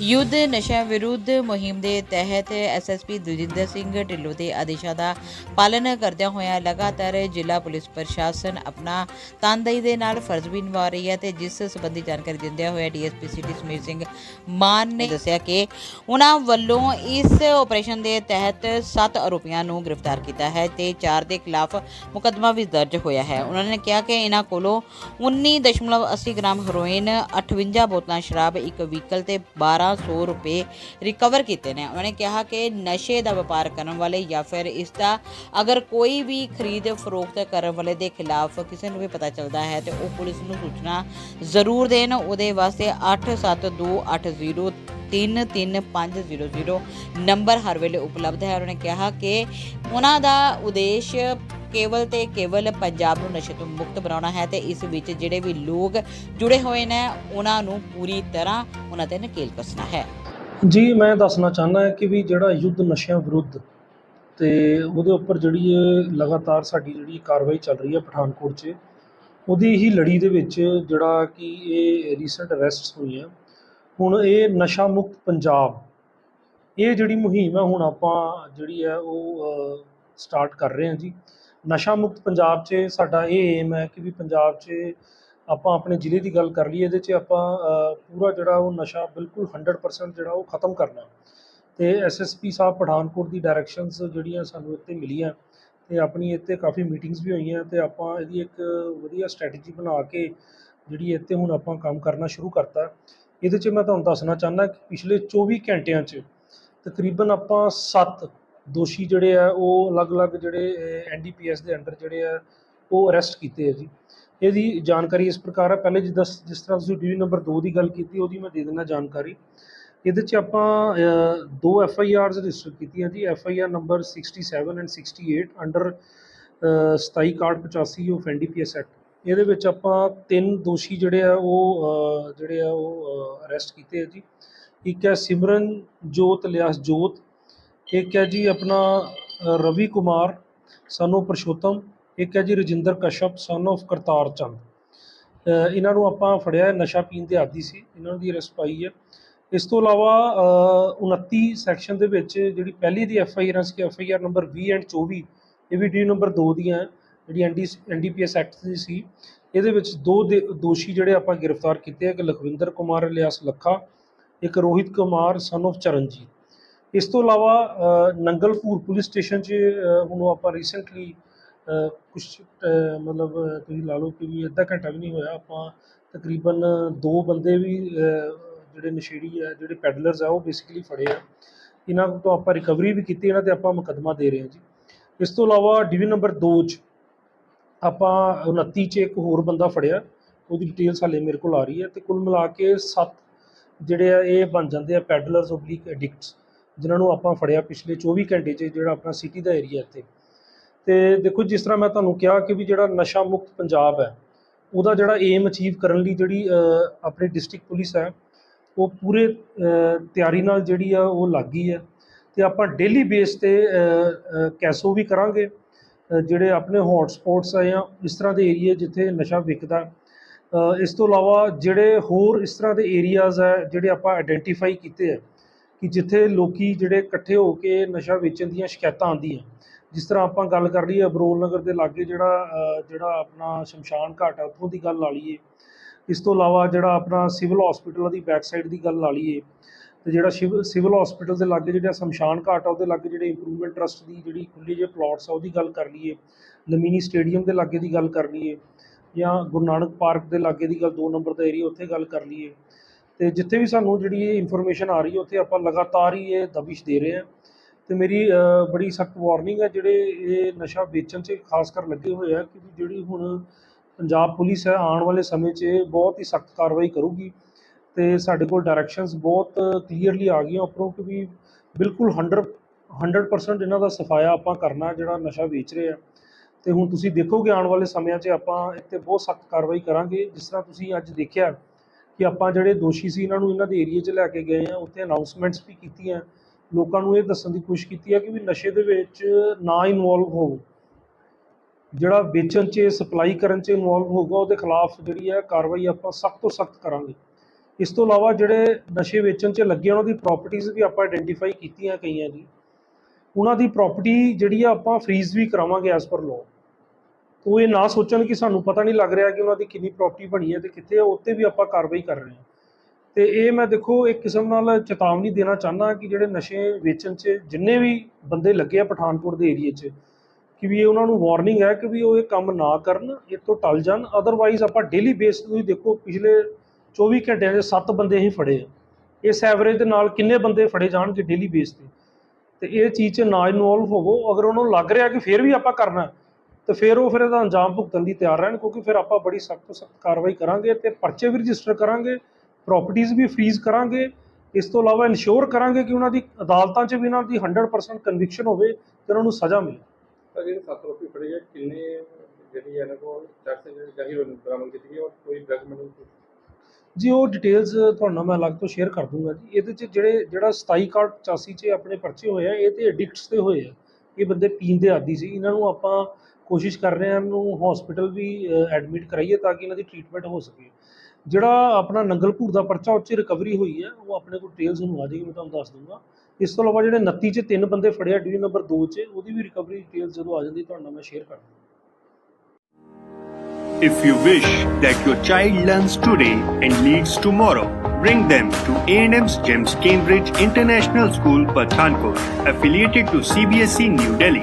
ਯੁੱਧ ਨਸ਼ਾ ਵਿਰੁੱਧ ਮੁਹਿੰਮ ਦੇ ਤਹਿਤ ਐਸਐਸਪੀ ਦਜਿੰਦਰ ਸਿੰਘ ਢਿੱਲੋਂ ਦੇ ਆਦੇਸ਼ਾਂ ਦਾ ਪਾਲਣ ਕਰਦਿਆਂ ਹੋਇਆਂ ਲਗਾਤਾਰ ਜ਼ਿਲ੍ਹਾ ਪੁਲਿਸ ਪ੍ਰਸ਼ਾਸਨ ਆਪਣਾ ਤਨਦੇਹੀ ਦੇ ਨਾਲ ਫਰਜ਼ ਵੀ ਨਿਭਾ ਰਹੀ ਹੈ ਤੇ ਜਿਸ ਸੰਬੰਧੀ ਜਾਣਕਾਰੀ ਦਿੰਦਿਆਂ ਹੋਇਆ D S P city Sameer Singh Mann ਨੇ ਦੱਸਿਆ ਕਿ ਉਹਨਾਂ ਵੱਲੋਂ ਇਸ ਆਪਰੇਸ਼ਨ ਦੇ ਤਹਿਤ 7 ਆਰੋਪੀਆਂ ਨੂੰ ਗ੍ਰਿਫਤਾਰ ਕੀਤਾ ਹੈ ਤੇ 4 ਦੇ ਖਿਲਾਫ ਮੁਕੱਦਮਾ ਵੀ ਦਰਜ ਹੋਇਆ ਹੈ। ਉਹਨਾਂ ਨੇ ਕਿਹਾ ਕਿ ਇਹਨਾਂ ਕੋਲੋਂ 19.80 ਗ੍ਰਾਮ ਹੈਰੋਇਨ 58 ਬੋਤਲਾਂ ਸ਼ਰਾਬ, ਇੱਕ ਵਹੀਕਲ ਤੇ 1200 ਰੁਪਏ ਰਿਕਵਰ ਕੀਤੇ ਨੇ ਉਹਨਾਂ ਨੇ ਕਿਹਾ ਕਿ ਨਸ਼ੇ ਦਾ ਵਪਾਰ ਕਰਨ ਵਾਲੇ ਜਾਂ ਫਿਰ ਇਸ ਦਾ ਅਗਰ ਕੋਈ ਵੀ ਖਰੀਦ ਫਰੋਖਤ ਕਰਨ ਵਾਲੇ ਦੇ ਖਿਲਾਫ ਕਿਸੇ ਨੂੰ ਵੀ ਪਤਾ ਚੱਲਦਾ ਹੈ ਤੇ ਉਹ ਪੁਲਿਸ ਨੂੰ ਸੂਚਨਾ ਜ਼ਰੂਰ ਦੇਣ ਉਹਦੇ ਵਾਸਤੇ 872803 33500 ਨੰਬਰ ਹਰ ਵੇਲੇ ਉਪਲਬਧ ਹੈ ਉਹਨਾਂ ਨੇ ਕਿਹਾ ਕਿ ਉਹਨਾਂ ਦਾ ਉਦੇਸ਼ ਕੇਵਲ ਤੇ ਕੇਵਲ ਪੰਜਾਬ ਨੂੰ ਨਸ਼ੇ ਤੋਂ ਮੁਕਤ ਬਣਾਉਣਾ ਹੈ ਤੇ ਇਸ ਵਿੱਚ ਜਿਹੜੇ ਵੀ ਲੋਕ ਜੁੜੇ ਹੋਏ ਨੇ, ਉਹਨਾਂ ਨੂੰ ਪੂਰੀ ਤਰ੍ਹਾਂ ਉਹਨਾਂ ਤੇ ਨਕੇਲ ਕੱਸਣਾ ਹੈ। ਜੀ, ਮੈਂ ਦੱਸਣਾ ਚਾਹੁੰਦਾ ਹਾਂ ਕਿ ਵੀ ਜਿਹੜਾ ਯੁੱਧ ਨਸ਼ਿਆਂ ਵਿਰੁੱਧ ਤੇ ਉਹਦੇ ਉੱਪਰ ਜਿਹੜੀ ਇਹ ਲਗਾਤਾਰ ਸਾਡੀ ਜਿਹੜੀ ਕਾਰਵਾਈ ਚੱਲ ਰਹੀ ਹੈ ਪਠਾਨਕੋਟ 'ਚ, ਉਹਦੀ ਹੀ ਲੜੀ ਦੇ ਵਿੱਚ ਜਿਹੜਾ ਕਿ ਇਹ ਰੀਸੈਂਟ ਅਰੈਸਟਸ ਹੋਈਆਂ ਹੁਣ ਇਹ ਨਸ਼ਾ ਮੁਕਤ ਪੰਜਾਬ, ਇਹ ਜਿਹੜੀ ਮੁਹਿੰਮ ਹੈ, ਹੁਣ ਆਪਾਂ ਜਿਹੜੀ ਹੈ ਉਹ ਸਟਾਰਟ ਕਰ ਰਹੇ ਹਾਂ ਜੀ। ਨਸ਼ਾ ਮੁਕਤ ਪੰਜਾਬ 'ਚ ਸਾਡਾ ਇਹ ਏਮ ਹੈ ਕਿ ਵੀ ਪੰਜਾਬ 'ਚ ਆਪਾਂ ਆਪਣੇ ਜ਼ਿਲ੍ਹੇ ਦੀ ਗੱਲ ਕਰ ਲਈਏ, ਇਹਦੇ 'ਚ ਆਪਾਂ ਪੂਰਾ ਜਿਹੜਾ ਉਹ ਨਸ਼ਾ ਬਿਲਕੁਲ 100% ਜਿਹੜਾ ਉਹ ਖਤਮ ਕਰਨਾ। ਤੇ ਐਸਐਸਪੀ ਸਾਹਿਬ ਪਠਾਨਕੋਟ ਦੀ ਡਾਇਰੈਕਸ਼ਨਸ ਜਿਹੜੀਆਂ ਸਾਨੂੰ ਇੱਥੇ ਮਿਲੀਆਂ ਤੇ ਆਪਣੀ ਇੱਥੇ ਕਾਫੀ ਮੀਟਿੰਗਸ ਵੀ ਹੋਈਆਂ ਤੇ ਆਪਾਂ ਇਹਦੀ ਇੱਕ ਵਧੀਆ ਸਟ੍ਰੈਟਜੀ ਬਣਾ ਕੇ ਜਿਹੜੀ ਇੱਥੇ ਹੁਣ ਆਪਾਂ ਕੰਮ ਕਰਨਾ ਸ਼ੁਰੂ ਕਰਤਾ। ਇਹਦੇ 'ਚ ਮੈਂ ਤੁਹਾਨੂੰ ਦੱਸਣਾ ਚਾਹੁੰਦਾ ਕਿ ਪਿਛਲੇ 24 ਘੰਟਿਆਂ 'ਚ ਤਕਰੀਬਨ ਆਪਾਂ 7 ਦੋਸ਼ੀ ਜਿਹੜੇ ਆ, ਉਹ ਅਲੱਗ-ਅਲੱਗ ਜਿਹੜੇ ਐਨਡੀਪੀਐਸ ਦੇ ਅੰਡਰ ਜਿਹੜੇ ਆ, ਉਹ ਅਰੈਸਟ ਕੀਤੇ ਆ ਜੀ। ਇਹਦੀ ਜਾਣਕਾਰੀ ਇਸ ਪ੍ਰਕਾਰ ਹੈ ਪਹਿਲੇ ਜਿੱਦਾਂ ਜਿਸ ਤਰ੍ਹਾਂ ਤੁਸੀਂ ਡਿਊਟੀ ਨੰਬਰ 2 ਦੀ ਗੱਲ ਕੀਤੀ, ਉਹਦੀ ਮੈਂ ਦੇ ਦਿੰਦਾ ਜਾਣਕਾਰੀ। ਇਹਦੇ 'ਚ ਆਪਾਂ ਦੋ ਐਫ ਆਈ ਆਰਸ ਰਜਿਸਟਰ ਕੀਤੀਆਂ ਜੀ F I R number 67 and 68 under 27 card 85 of NDPS act ਇਹਦੇ ਵਿੱਚ ਆਪਾਂ ਤਿੰਨ ਦੋਸ਼ੀ ਜਿਹੜੇ ਆ, ਉਹ ਜਿਹੜੇ ਆ, ਉਹ ਅਰੈਸਟ ਕੀਤੇ ਆ ਜੀ। ਇੱਕ ਹੈ ਸਿਮਰਨ ਜੋਤ, ਲਿਆਸ ਜੋਤ ਇੱਕ ਹੈ ਜੀ ਆਪਣਾ ਰਵੀ ਕੁਮਾਰ ਸਾਨੂੰ ਪਰਸ਼ੋਤਮ ਇੱਕ ਹੈ ਜੀ ਰਜਿੰਦਰ ਕਸ਼ਪ ਸਨ of ਕਰਤਾਰ ਚੰਦ। ਇਹਨਾਂ ਨੂੰ ਆਪਾਂ ਫੜਿਆ ਨਸ਼ਾ ਪੀਣ ਦੇ ਆਦੀ ਸੀ ਇਹਨਾਂ ਦੀ ਅਰੈਸਟ ਪਾਈ ਹੈ। ਇਸ ਤੋਂ ਇਲਾਵਾ ਅ, 29 ਸੈਕਸ਼ਨ ਦੇ ਵਿੱਚ ਜਿਹੜੀ ਪਹਿਲੀ ਦੀ F I R C F I R number 20 and 24 ਇਹ ਵੀ ਡੀ ਨੰਬਰ 2 ਦੀਆਂ ਹੈ, ਜਿਹੜੀ ਐਨਡੀ ਐਨਡੀਪੀਐਸ ਐਕਟ ਦੀ ਸੀ। ਇਹਦੇ ਵਿੱਚ ਦੋ ਦੇ- ਦੋਸ਼ੀ ਜਿਹੜੇ ਆਪਾਂ ਗ੍ਰਿਫਤਾਰ ਕੀਤੇ ਆ ਇੱਕ ਲਖਵਿੰਦਰ ਕੁਮਾਰ ਲਿਆਸ ਲੱਖਾ ਇੱਕ ਰੋਹਿਤ ਕੁਮਾਰ ਸਨ of ਚਰਨਜੀਤ। ਇਸ ਤੋਂ ਇਲਾਵਾ ਨੰਗਲਪੁਰ ਪੁਲਿਸ ਸਟੇਸ਼ਨ 'ਚ ਹੁਣ ਉਹ ਆਪਾਂ ਰੀਸੈਂਟਲੀ ਕੁਝ ਮਤਲਬ ਤੁਸੀਂ ਲਾ ਲਓ ਕਿ ਵੀ ਅੱਧਾ ਘੰਟਾ ਵੀ ਨਹੀਂ ਹੋਇਆ, ਆਪਾਂ ਤਕਰੀਬਨ ਦੋ ਬੰਦੇ ਵੀ ਜਿਹੜੇ ਨਸ਼ੇੜੀ ਆ, ਜਿਹੜੇ ਪੈਡਲਰਸ ਆ, ਉਹ ਬੇਸਿਕਲੀ ਫੜੇ ਆ। ਇਹਨਾਂ ਤੋਂ ਆਪਾਂ ਰਿਕਵਰੀ ਵੀ ਕੀਤੀ, ਇਹਨਾਂ ਤੇ ਆਪਾਂ ਮੁਕੱਦਮਾ ਦੇ ਰਹੇ ਹਾਂ ਜੀ। ਇਸ ਤੋਂ ਇਲਾਵਾ ਡਿਵੀਜ਼ਨ ਨੰਬਰ 2 'ਚ ਆਪਾਂ 29 'ਚ ਇੱਕ ਹੋਰ ਬੰਦਾ ਫੜਿਆ, ਉਹਦੀ ਡਿਟੇਲਸ ਹਾਲੇ ਮੇਰੇ ਕੋਲ ਆ ਰਹੀ ਹੈ ਤੇ ਕੁੱਲ ਮਿਲਾ ਕੇ 7 ਜਿਹੜੇ ਆ, ਇਹ ਬਣ ਜਾਂਦੇ ਆ ਪੈਡਲਰਸ ਓਬਲੀਕ ਐਡਿਕਟਸ ਜਿਨ੍ਹਾਂ ਨੂੰ ਆਪਾਂ ਫੜਿਆ ਪਿਛਲੇ 24 ਘੰਟੇ 'ਚ ਜਿਹੜਾ ਆਪਣਾ ਸਿਟੀ ਦਾ ਏਰੀਆ ਇੱਥੇ। ਤੇ ਦੇਖੋ ਜਿਸ ਤਰ੍ਹਾਂ ਮੈਂ ਤੁਹਾਨੂੰ ਕਿਹਾ ਕਿ ਵੀ ਜਿਹੜਾ ਨਸ਼ਾ ਮੁਕਤ ਪੰਜਾਬ ਹੈ, ਉਹਦਾ ਜਿਹੜਾ ਏਮ ਅਚੀਵ ਕਰਨ ਲਈ ਜਿਹੜੀ ਆਪਣੀ ਡਿਸਟ੍ਰਿਕਟ ਪੁਲਿਸ ਹੈ, ਉਹ ਪੂਰੇ ਤਿਆਰੀ ਨਾਲ ਜਿਹੜੀ ਆ ਉਹ ਲੱਗ ਗਈ ਹੈ। ਤੇ ਆਪਾਂ ਡੇਲੀ ਬੇਸ ਤੇ ਕੈਸੋ ਵੀ ਕਰਾਂਗੇ ਜਿਹੜੇ ਆਪਣੇ ਹੌਟ ਸਪੌਟਸ ਆ ਜਾਂ ਇਸ ਤਰ੍ਹਾਂ ਦੇ ਏਰੀਏ ਜਿੱਥੇ ਨਸ਼ਾ ਵਿਕਦਾ। ਇਸ ਤੋਂ ਇਲਾਵਾ ਜਿਹੜੇ ਹੋਰ ਇਸ ਤਰ੍ਹਾਂ ਦੇ ਏਰੀਆਜ਼ ਹੈ, ਜਿਹੜੇ ਆਪਾਂ ਆਇਡੈਂਟੀਫਾਈ ਕੀਤੇ ਆ ਕਿ ਜਿੱਥੇ ਲੋਕੀ ਜਿਹੜੇ ਇਕੱਠੇ ਹੋ ਕੇ ਨਸ਼ਾ ਵੇਚਣ ਦੀਆਂ ਸ਼ਿਕਾਇਤਾਂ ਆਉਂਦੀਆਂ। ਜਿਸ ਤਰ੍ਹਾਂ ਆਪਾਂ ਗੱਲ ਕਰ ਲਈਏ ਅਬਰੋਲ ਨਗਰ ਦੇ ਲਾਗੇ ਜਿਹੜਾ ਜਿਹੜਾ ਆਪਣਾ ਸ਼ਮਸ਼ਾਨ ਘਾਟ ਹੈ ਉੱਥੋਂ ਦੀ ਗੱਲ ਲਾ ਲਈਏ। ਇਸ ਤੋਂ ਇਲਾਵਾ ਜਿਹੜਾ ਆਪਣਾ ਸਿਵਲ ਹਸਪੀਟਲ ਦੀ ਬੈਕ ਸਾਈਡ ਦੀ ਗੱਲ ਲਾ ਲਈਏ, ਤੇ ਜਿਹੜਾ ਸਿਵ, ਸਿਵਲ ਹਸਪੀਟਲ ਦੇ ਲਾਗੇ ਜਿਹੜਾ ਸ਼ਮਸ਼ਾਨ ਘਾਟ ਆ, ਉਹਦੇ ਲਾਗੇ ਜਿਹੜੇ ਇੰਪਰੂਵਮੈਂਟ ਟਰਸਟ ਦੀ ਜਿਹੜੀ ਖੁੱਲੀ ਜਿਹੇ ਪਲਾਟਸ ਆ, ਉਹਦੀ ਗੱਲ ਕਰ ਲਈਏ। ਲਮੀਨੀ ਸਟੇਡੀਅਮ ਦੇ ਲਾਗੇ ਦੀ ਗੱਲ ਕਰ ਲਈਏ ਜਾਂ ਗੁਰੂ ਨਾਨਕ ਪਾਰਕ ਦੇ ਲਾਗੇ ਦੀ ਗੱਲ 2 ਨੰਬਰ ਦਾ ਏਰੀਆ ਉੱਥੇ ਗੱਲ ਕਰ ਲਈਏ। ਤੇ ਜਿੱਥੇ ਵੀ ਸਾਨੂੰ ਜਿਹੜੀ ਇਹ ਇਨਫੋਰਮੇਸ਼ਨ ਆ ਰਹੀ ਹੈ, ਉੱਥੇ ਆਪਾਂ ਲਗਾਤਾਰ ਹੀ ਇਹ ਦਬਿਸ਼ ਦੇ ਰਹੇ ਹਾਂ। ਤੇ ਮੇਰੀ ਬੜੀ ਸਖਤ ਵਾਰਨਿੰਗ ਹੈ, ਜਿਹੜੇ ਇਹ ਨਸ਼ਾ ਵੇਚਣ 'ਚ ਖਾਸ ਕਰ ਲੱਗੇ ਹੋਏ ਆ ਕਿ ਵੀ ਜਿਹੜੀ ਹੁਣ ਪੰਜਾਬ ਪੁਲਿਸ ਹੈ, ਆਉਣ ਵਾਲੇ ਸਮੇਂ 'ਚ ਬਹੁਤ ਹੀ ਸਖਤ ਕਾਰਵਾਈ ਕਰੂਗੀ। ਤੇ ਸਾਡੇ ਕੋਲ ਡਾਇਰੈਕਸ਼ਨਸ ਬਹੁਤ ਕਲੀਅਰਲੀ ਆ ਗਈਆਂ ਉੱਪਰੋਂ ਕਿ ਵੀ ਬਿਲਕੁਲ 100 100% ਇਹਨਾਂ ਦਾ ਸਫਾਇਆ ਆਪਾਂ ਕਰਨਾ ਜਿਹੜਾ ਨਸ਼ਾ ਵੇਚ ਰਹੇ ਆ। ਤੇ ਹੁਣ ਤੁਸੀਂ ਦੇਖੋਗੇ ਆਉਣ ਵਾਲੇ ਸਮਿਆਂ 'ਚ ਆਪਾਂ ਇੱਥੇ ਬਹੁਤ ਸਖਤ ਕਾਰਵਾਈ ਕਰਾਂਗੇ। ਜਿਸ ਤਰ੍ਹਾਂ ਤੁਸੀਂ ਅੱਜ ਦੇਖਿਆ ਕਿ ਆਪਾਂ ਜਿਹੜੇ ਦੋਸ਼ੀ ਸੀ, ਇਹਨਾਂ ਨੂੰ ਇਹਨਾਂ ਦੇ ਏਰੀਆ 'ਚ ਲੈ ਕੇ ਗਏ ਆ, ਉੱਥੇ ਅਨਾਉਂਸਮੈਂਟਸ ਵੀ ਕੀਤੀਆਂ। ਲੋਕਾਂ ਨੂੰ ਇਹ ਦੱਸਣ ਦੀ ਕੋਸ਼ਿਸ਼ ਕੀਤੀ ਹੈ ਕਿ ਵੀ ਨਸ਼ੇ ਦੇ ਵਿੱਚ ਨਾ ਇਨਵੋਲਵ ਹੋਵੋ। ਜਿਹੜਾ ਵੇਚਣ 'ਚ ਸਪਲਾਈ ਕਰਨ 'ਚ ਇਨਵੋਲਵ ਹੋਊਗਾ, ਉਹਦੇ ਖਿਲਾਫ ਜਿਹੜੀ ਹੈ ਕਾਰਵਾਈ ਆਪਾਂ ਸਖਤ ਤੋਂ ਸਖਤ ਕਰਾਂਗੇ। ਇਸ ਤੋਂ ਇਲਾਵਾ ਜਿਹੜੇ ਨਸ਼ੇ ਵੇਚਣ 'ਚ ਲੱਗੇ ਉਹਨਾਂ ਦੀ ਪ੍ਰਾਪਰਟੀਆਂ ਵੀ ਆਪਾਂ ਆਇਡੈਂਟੀਫਾਈ ਕੀਤੀਆਂ ਕਈਆਂ ਦੀ ਉਹਨਾਂ ਦੀ ਪ੍ਰਾਪਰਟੀ ਜਿਹੜੀ ਆ, ਆਪਾਂ ਫ੍ਰੀਜ਼ ਵੀ ਕਰਾਵਾਂਗੇ ਐਸ ਪਰ ਲਾਅ ਉਹ ਇਹ ਨਾ ਸੋਚਣ ਕਿ ਸਾਨੂੰ ਪਤਾ ਨਹੀਂ ਲੱਗ ਰਿਹਾ ਕਿ ਉਹਨਾਂ ਦੀ ਕਿੰਨੀ ਪ੍ਰਾਪਰਟੀ ਬਣੀ ਹੈ ਤੇ ਕਿੱਥੇ ਹੈ ਉੱਤੇ ਵੀ ਆਪਾਂ ਕਾਰਵਾਈ ਕਰ ਰਹੇ ਹਾਂ। ਤੇ ਇਹ ਮੈਂ ਦੇਖੋ, ਇੱਕ ਕਿਸਮ ਨਾਲ ਚੇਤਾਵਨੀ ਦੇਣਾ ਚਾਹੁੰਦਾ ਕਿ ਜਿਹੜੇ ਨਸ਼ੇ ਵੇਚਣ 'ਚ ਜਿੰਨੇ ਵੀ ਬੰਦੇ ਲੱਗੇ ਆ ਪਠਾਨਕੋਟ ਦੇ ਏਰੀਏ 'ਚ, ਕਿ ਵੀ ਇਹ ਉਹਨਾਂ ਨੂੰ ਵਾਰਨਿੰਗ ਹੈ ਕਿ ਵੀ ਉਹ ਇਹ ਕੰਮ ਨਾ ਕਰਨ, ਇਹ ਤੋਂ ਟਲ ਜਾਣ। ਅਦਰਵਾਈਜ਼ ਆਪਾਂ ਡੇਲੀ ਬੇਸ ਤੁਸੀਂ ਦੇਖੋ, ਪਿਛਲੇ 24 ਘੰਟਿਆਂ 'ਚ 7 ਬੰਦੇ ਹੀ ਫੜੇ ਆ। ਇਸ ਐਵਰੇਜ ਦੇ ਨਾਲ ਕਿੰਨੇ ਬੰਦੇ ਫੜੇ ਜਾਣਗੇ ਡੇਲੀ ਬੇਸ ਤੇ? ਤੇ ਇਹ ਚੀਜ਼ 'ਚ ਨਾ ਇਨਵੋਲਵ ਹੋਵੋ। ਅਗਰ ਉਹਨਾਂ ਨੂੰ ਲੱਗ ਰਿਹਾ ਕਿ ਫਿਰ ਵੀ ਆਪਾਂ ਕਰਨਾ ਤੇ ਫਿਰ ਉਹ ਫਿਰ ਇਹਦਾ ਅੰਜਾਮ ਭੁਗਤਣ ਲਈ ਤਿਆਰ ਰਹਿਣ ਕਿਉਂਕਿ ਫਿਰ ਆਪਾਂ ਬੜੀ ਸਖਤ ਤੋਂ ਸਖਤ ਕਾਰਵਾਈ ਕਰਾਂਗੇ ਤੇ ਪਰਚੇ ਵੀ ਰਜਿਸਟਰ ਕਰਾਂਗੇ ਪ੍ਰਾਪਰਟੀਆਂ ਵੀ ਫ੍ਰੀਜ਼ ਕਰਾਂਗੇ ਇਸ ਤੋਂ ਇਲਾਵਾ ਇਨਸ਼ੋਰ ਕਰਾਂਗੇ ਕਿ ਉਹਨਾਂ ਦੀ ਅਦਾਲਤਾਂ 'ਚ ਵੀ ਇਹਨਾਂ ਦੀ 100% ਕਨਵਿਕਸ਼ਨ ਹੋਵੇ ਤੇ ਉਹਨਾਂ ਨੂੰ ਸਜ਼ਾ ਮਿਲੇ। ਤਾਂ ਜਿਹੜੇ ਸੱਤ ਰੋਪੀ ਫੜੇ ਗਏ ਕਿੰਨੇ ਜਿਹੜੀ ਇਹਨਾਂ ਕੋਲ ਚਰਚ ਜਿਹੜੀ ਬਰਾਮਦ ਕੀਤੀ ਗਈ ਔਰ ਕੋਈ ਡਰਗ ਮੈਨੂੰ ਜੀ ਉਹ ਡਿਟੇਲਸ ਤੁਹਾਨੂੰ ਮੈਂ ਅਲੱਗ ਤੋਂ ਸ਼ੇਅਰ ਕਰ ਦੂੰਗਾ ਜੀ। ਇਹਦੇ 'ਚ ਜਿਹੜੇ ਜਿਹੜਾ 27 ਕਾਰਡ 85 'ਚ ਆਪਣੇ ਪਰਚੇ ਹੋਏ ਆ ਇਹ ਤੇ ਐਡਿਕਟਸ ਤੇ ਹੋਏ ਆ। ਇਹ ਬੰਦੇ ਪੀਣ ਦੇ ਆਦੀ ਸੀ। ਇਹਨਾਂ ਨੂੰ ਆਪਾਂ ਕੋਸ਼ਿਸ਼ ਕਰ ਰਹੇ ਹਾਂ ਨੂੰ ਹਸਪੀਟਲ ਵੀ ਐਡਮਿਟ ਕਰਾਈਏ ਤਾਂ ਕਿ ਇਹਨਾਂ ਦੀ ਟ੍ਰੀਟਮੈਂਟ ਹੋ ਸਕੇ। ਜਿਹੜਾ ਆਪਣਾ ਨੰਗਲਪੁਰ ਦਾ ਪਰਚਾ ਉਹ ਰਿਕਵਰੀ ਹੋਈ ਹੈ ਉਹ ਆਪਣੇ ਕੋਲ ਡਿਟੇਲਸ ਨੂੰ ਆ ਜਾਏਗੀ ਮੈਂ ਤੁਹਾਨੂੰ ਦੱਸ ਦੂੰਗਾ ਇਸ ਤੋਂ ਇਲਾਵਾ ਜਿਹੜੇ 29 'ਚ ਤਿੰਨ ਬੰਦੇ ਫੜਿਆ ਡਿਵੀਜ਼ਨ ਨੰਬਰ 2 'ਚ ਉਹਦੀ ਵੀ ਰਿਕਵਰੀ ਡਿਟੇਲਸ ਜਦੋਂ ਆ ਜਾਂਦੀ ਤੁਹਾਨੂੰ ਨਾਲ ਮੈਂ ਸ਼ੇਅਰ ਕਰ ਦੂੰਗਾ If you wish that your child learns today and leads tomorrow, bring them to A&M's GEMS Cambridge International School, Pathankot, affiliated to CBSE New Delhi.